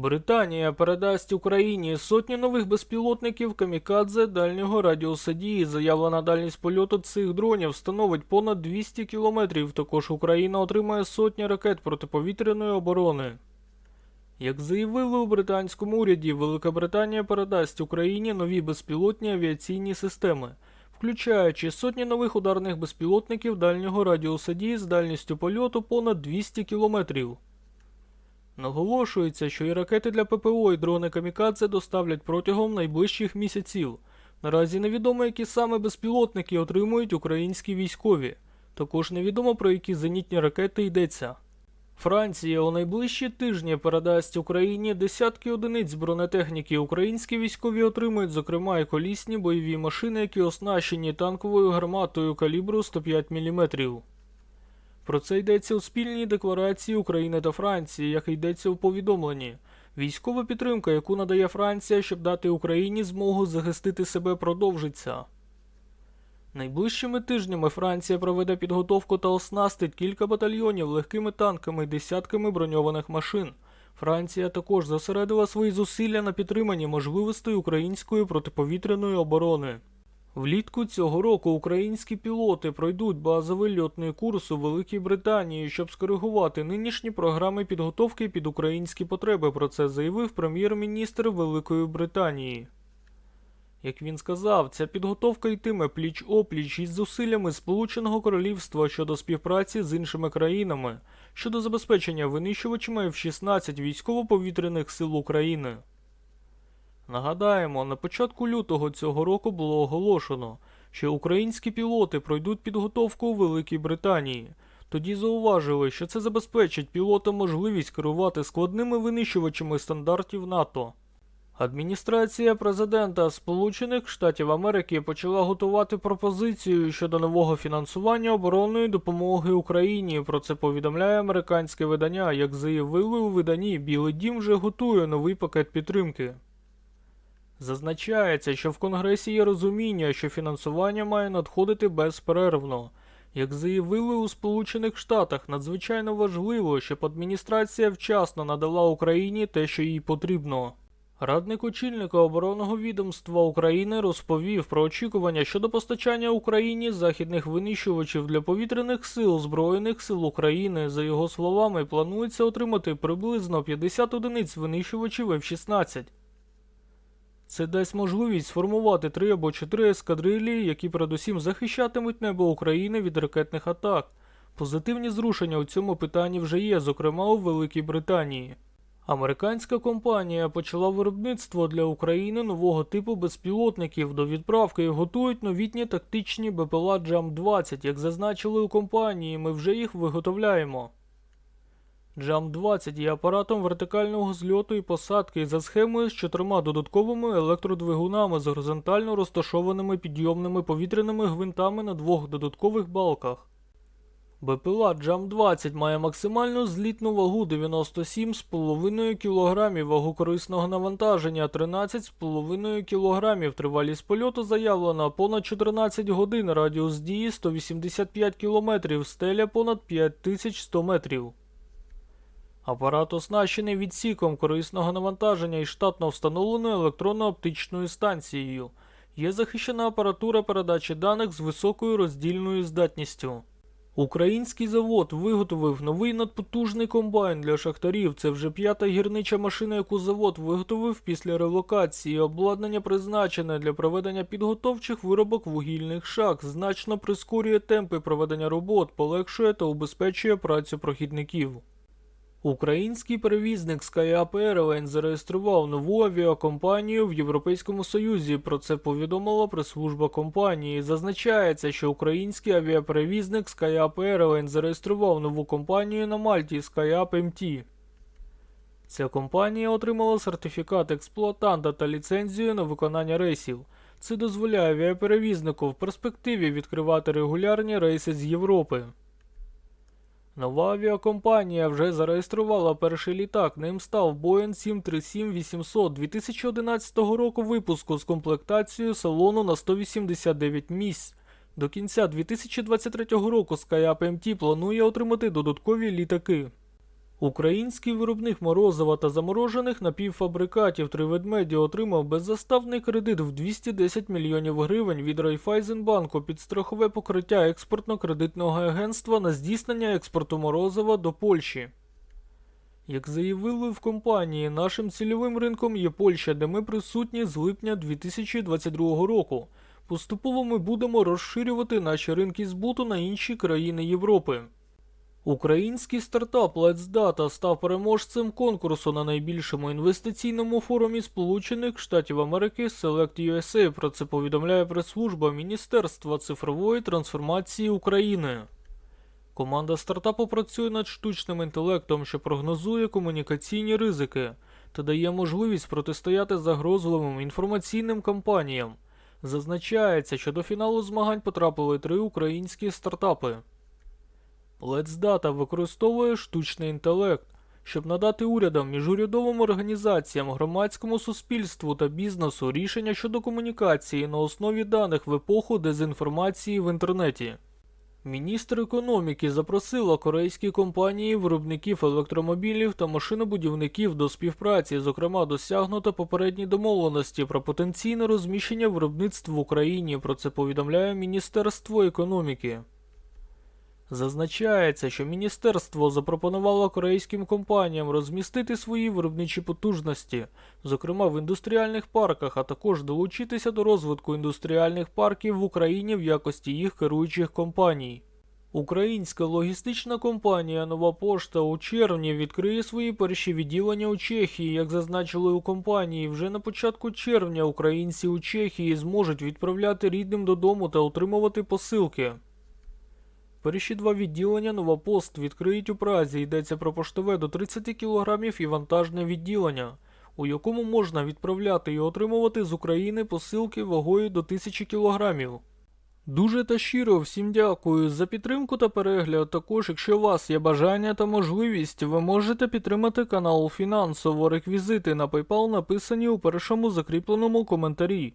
Британія передасть Україні сотні нових безпілотників камікадзе дальнього радіуса дії. Заявлена дальність польоту цих дронів становить понад 200 кілометрів. Також Україна отримає сотні ракет протиповітряної оборони. Як заявили у британському уряді, Велика Британія передасть Україні нові безпілотні авіаційні системи, включаючи сотні нових ударних безпілотників дальнього радіуса дії з дальністю польоту понад 200 кілометрів. Наголошується, що і ракети для ППО і дрони камікадзе доставлять протягом найближчих місяців. Наразі невідомо, які саме безпілотники отримують українські військові. Також невідомо про які зенітні ракети йдеться. Франція у найближчі тижні передасть Україні десятки одиниць бронетехніки. Українські військові отримують, зокрема, і колісні бойові машини, які оснащені танковою гарматою калібру 105 мм. Про це йдеться у спільній декларації України та Франції, як йдеться у повідомленні. Військова підтримка, яку надає Франція, щоб дати Україні змогу захистити себе, продовжиться. Найближчими тижнями Франція проведе підготовку та оснастить кілька батальйонів легкими танками і десятками броньованих машин. Франція також зосередила свої зусилля на підтриманні можливостей української протиповітряної оборони. Влітку цього року українські пілоти пройдуть базовий льотний курс у Великій Британії, щоб скоригувати нинішні програми підготовки під українські потреби. Про це заявив прем'єр-міністр Великої Британії. Як він сказав, ця підготовка йтиме пліч-опліч із зусиллями Сполученого Королівства щодо співпраці з іншими країнами щодо забезпечення винищувачами F-16 військово-повітряних сил України. Нагадаємо, на початку лютого цього року було оголошено, що українські пілоти пройдуть підготовку у Великій Британії. Тоді зауважили, що це забезпечить пілотам можливість керувати складними винищувачами стандартів НАТО. Адміністрація президента Сполучених Штатів Америки почала готувати пропозицію щодо нового фінансування оборонної допомоги Україні. Про це повідомляє американське видання. Як заявили у виданні, Білий Дім вже готує новий пакет підтримки. Зазначається, що в Конгресі є розуміння, що фінансування має надходити безперервно. Як заявили у Сполучених Штатах, надзвичайно важливо, щоб адміністрація вчасно надала Україні те, що їй потрібно. Радник очільника оборонного відомства України розповів про очікування щодо постачання Україні західних винищувачів для повітряних сил Збройних сил України. За його словами, планується отримати приблизно 50 одиниць винищувачів F-16. Це дасть можливість сформувати три або чотири ескадрилії, які передусім захищатимуть небо України від ракетних атак. Позитивні зрушення у цьому питанні вже є, зокрема у Великій Британії. Американська компанія почала виробництво для України нового типу безпілотників. До відправки їх готують новітні тактичні БПЛА Джам-20. Як зазначили у компанії, ми вже їх виготовляємо. Джам-20 є апаратом вертикального зльоту і посадки за схемою з чотирма додатковими електродвигунами з горизонтально розташованими підйомними повітряними гвинтами на двох додаткових балках. БПЛА Джам-20 має максимальну злітну вагу 97,5 кг, вагу корисного навантаження 13,5 кг, тривалість польоту заявлена понад 14 годин, радіус дії 185 км, стеля понад 5100 метрів. Апарат оснащений відсіком корисного навантаження і штатно встановленою електронно-оптичною станцією. Є захищена апаратура передачі даних з високою роздільною здатністю. Український завод виготовив новий надпотужний комбайн для шахтарів. Це вже п'ята гірнича машина, яку завод виготовив після релокації. Обладнання призначене для проведення підготовчих виробок вугільних шахт, значно прискорює темпи проведення робот, полегшує та убезпечує працю прохідників. Український перевізник SkyUp Airlines зареєстрував нову авіакомпанію в Європейському Союзі. Про це повідомила прес-служба компанії. Зазначається, що український авіаперевізник SkyUp Airlines зареєстрував нову компанію на Мальті SkyUp MT. Ця компанія отримала сертифікат експлуатанта та ліцензію на виконання рейсів. Це дозволяє авіаперевізнику в перспективі відкривати регулярні рейси з Європи. Нова авіакомпанія вже зареєструвала перший літак. Ним став Boeing 737-800 2011 року випуску з комплектацією салону на 189 місць. До кінця 2023 року SkyUp MT планує отримати додаткові літаки. Український виробник морозива та заморожених напівфабрикатів «Три ведмеді» отримав беззаставний кредит в 210 мільйонів гривень від Райфайзенбанку під страхове покриття експортно-кредитного агентства на здійснення експорту морозива до Польщі. Як заявили в компанії, нашим цільовим ринком є Польща, де ми присутні з липня 2022 року. Поступово ми будемо розширювати наші ринки збуту на інші країни Європи. Український стартап Let's Data став переможцем конкурсу на найбільшому інвестиційному форумі Сполучених Штатів Америки Select USA. Про це повідомляє прес-служба Міністерства цифрової трансформації України. Команда стартапу працює над штучним інтелектом, що прогнозує комунікаційні ризики та дає можливість протистояти загрозливим інформаційним кампаніям. Зазначається, що до фіналу змагань потрапили три українські стартапи. Data використовує штучний інтелект, щоб надати урядам, міжурядовим організаціям, громадському суспільству та бізнесу рішення щодо комунікації на основі даних в епоху дезінформації в інтернеті. Міністр економіки запросила корейські компанії виробників електромобілів та машинобудівників до співпраці, зокрема досягнуто попередні домовленості про потенційне розміщення виробництв в Україні. Про це повідомляє Міністерство економіки. Зазначається, що міністерство запропонувало корейським компаніям розмістити свої виробничі потужності, зокрема в індустріальних парках, а також долучитися до розвитку індустріальних парків в Україні в якості їх керуючих компаній. Українська логістична компанія Нова Пошта у червні відкриє свої перші відділення у Чехії. Як зазначили у компанії, вже на початку червня українці у Чехії зможуть відправляти рідним додому та отримувати посилки. Перші два відділення Новопост відкриють у Празі. Йдеться про поштове до 30 кг і вантажне відділення, у якому можна відправляти і отримувати з України посилки вагою до 1000 кг. Дуже та щиро всім дякую за підтримку та перегляд. Також, якщо у вас є бажання та можливість, ви можете підтримати канал фінансово. Реквізити на PayPal написані у першому закріпленому коментарі.